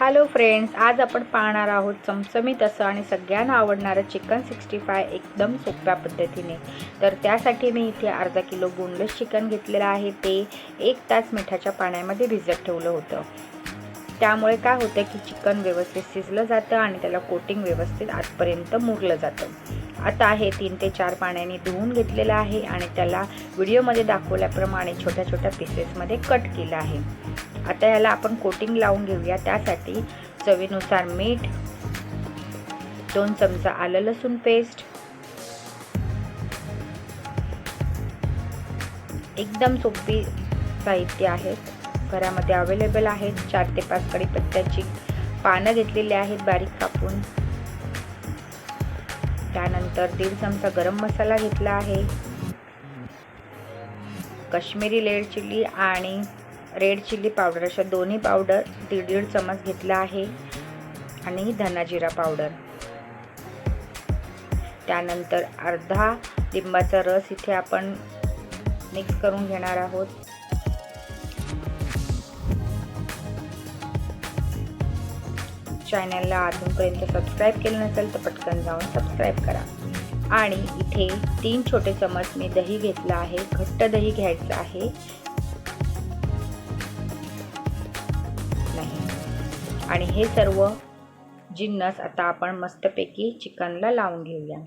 Hello friends आज आपण पाहणार आहोत चमचमीत असं आणि सगळ्यांना आवडणारं चिकन सिक्स्टी फाय एकदम सोप्या पद्धतीने. तर त्यासाठी मी इथे अर्धा किलो बोनलेस चिकन घेतलेलं आहे. ते एक तास मिठाच्या पाण्यामध्ये भिजत ठेवलं होतं. त्यामुळे काय होतं की चिकन व्यवस्थित शिजलं जातं आणि त्याला कोटिंग व्यवस्थित आतपर्यंत मुरलं जातं. आता हे तीन ते चार पाण्याने धुवून घेतलेलं आहे आणि त्याला व्हिडिओमध्ये दाखवल्याप्रमाणे छोट्या छोट्या पीसेसमध्ये कट केलं आहे. आता याला आपण कोटिंग लावून घेऊया. त्यासाठी चवीनुसार मीठ दोन चमचा आलं लसूण पेस्ट एकदम सोपी साहित्य आहेत घरामध्ये अवेलेबल आहेत. चार ते पाच कढीपत्त्याची पानं घेतलेली आहेत बारीक कापून. त्यानंतर दीड चमचा गरम मसाला घेतला आहे. कश्मीरी लेड चिली आणि रेड चिली पावडर अशा दोन्ही पावडर दीड दीड चमच घेतला आहे. आणि धना जिरा पावडर. त्यानंतर अर्धा लिंबाचा रस इथे आपण मिक्स करून घेणार आहोत. चॅनलला अजूनपर्यंत सबस्क्राईब केलं नसेल तर पटकन जाऊन सबस्क्राईब करा. आणि इथे तीन छोटे चमच मी दही घेतलं आहे. घट्ट दही घ्यायचं आहे. आणि हे सर्व जिन्नस आता आपण मस्तपैकी चिकनला लावून घेऊया.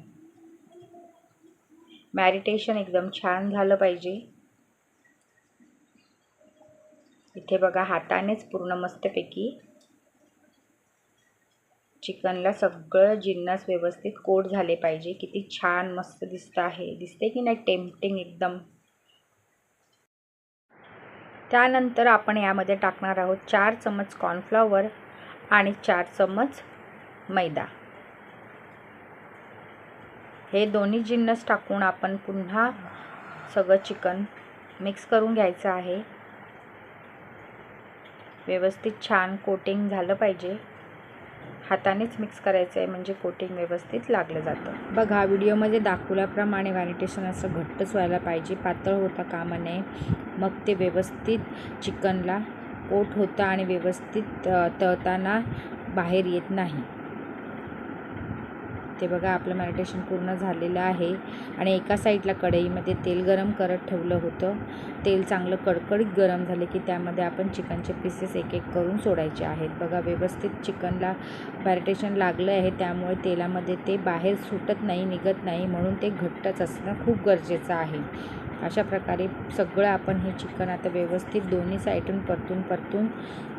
मॅरिटेशन एकदम छान झालं पाहिजे. इथे बघा हातानेच पूर्ण मस्तपैकी चिकनला सगळं जिन्नस व्यवस्थित कोट झाले पाहिजे. किती छान मस्त दिसतं आहे. दिसते की नाही? टेम्पटिंग एकदम. त्यानंतर आपण यामध्ये टाकणार आहोत चार चमच कॉर्नफ्लॉवर आणि चार चम्मच मैदा. हे दोन्ही जिन्नस टाकून आपण पुन्हा सगळं चिकन मिक्स करून घ्यायचं आहे. व्यवस्थित छान कोटिंग झालं पाहिजे. हातानेच मिक्स करायचं आहे म्हणजे कोटिंग व्यवस्थित लागलं जातं. बघा व्हिडिओमध्ये दाखवल्याप्रमाणे व्हॅनिटेशन असं घट्टच व्हायला पाहिजे. पातळ होता कामा नये. मग ते व्यवस्थित चिकनला कोट होतं आणि व्यवस्थित तळताना बाहेर येत नाही. ते बघा आपलं मॅरिटेशन पूर्ण झालेलं आहे आणि एका साईडला कढईमध्ये तेल गरम करत ठेवलं होतं. तेल चांगलं कडकडीत गरम झाले की त्यामध्ये आपण चिकनचे पीसेस एक एक करून सोडायचे आहेत. बघा व्यवस्थित चिकनला मॅरिटेशन लागलं आहे त्यामुळे तेलामध्ये ते बाहेर सुटत नाही निघत नाही म्हणून ते घट्टच असणं खूप गरजेचं आहे. अशा प्रकारे सगळं आपण हे चिकन आता व्यवस्थित दोन्ही साईडून परतून परतून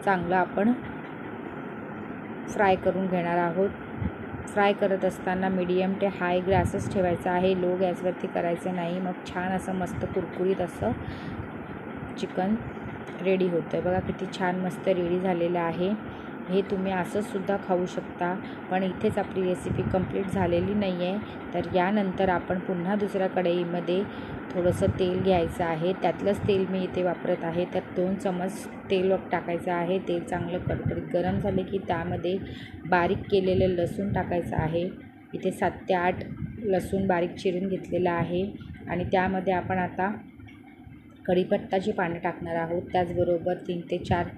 चांगलं आपण फ्राय करून घेणार आहोत. फ्राय करत असताना मीडियम ते हाय गॅसच ठेवायचा आहे. लो गॅसवरती करायचं नाही. मग छान असं मस्त कुरकुरीत असं चिकन रेडी होतं आहे बघा किती छान मस्त रेडी झालेलं आहे. हे तुम्ही असंचसुद्धा खाऊ शकता. पण इथेच आपली रेसिपी कंप्लीट झालेली नाही आहे तर यानंतर आपण पुन्हा दुसऱ्या कढईमध्ये थोडंसं तेल घ्यायचं आहे. त्यातलंच तेल मी इथे वापरत आहे. तर दोन चमच तेल टाकायचं आहे. तेल चांगलं कडकडीत गरम झाले की त्यामध्ये बारीक केलेलं लसूण टाकायचं आहे. इथे सात ते आठ लसूण बारीक चिरून घेतलेलं आहे. आणि त्यामध्ये आपण आता कढीपत्ताची पानं टाकणार आहोत. त्याचबरोबर तीन ते चार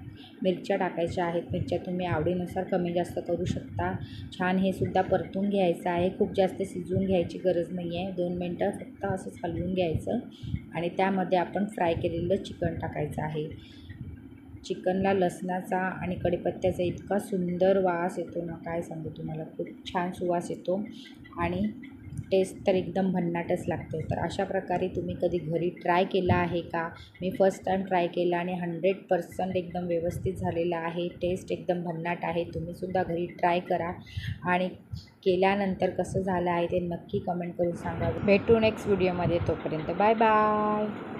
मिरच्या टाकायच्या आहेत. मिरच्या तुम्ही आवडीनुसार कमी जास्त करू शकता. छान हे सुद्धा परतून घ्यायचं आहे. खूप जास्त शिजवून घ्यायची गरज नाही आहे दोन मिनटं फक्त असंच हलवून घ्यायचं आणि त्यामध्ये आपण फ्राय केलेलं चिकन टाकायचं आहे. चिकनला लसणाचा आणि कढीपत्त्याचा इतका सुंदर वास येतो ना काय सांगू तुम्हाला. खूप छान सुवास येतो आणि टेस्ट तर एकदम भन्नाटच लागते तर अशा प्रकारे तुम्ही कधी घरी ट्राय केला आहे का? मी फर्स्ट टाईम ट्राय केला आणि हंड्रेड पर्सेंट एकदम व्यवस्थित झालेला आहे. टेस्ट एकदम भन्नाट आहे. तुम्हीसुद्धा घरी ट्राय करा. आणि केल्यानंतर कसं झालं आहे ते नक्की कमेंट करून सांगा. भेटू नेक्स्ट व्हिडिओमध्ये तोपर्यंत बाय बाय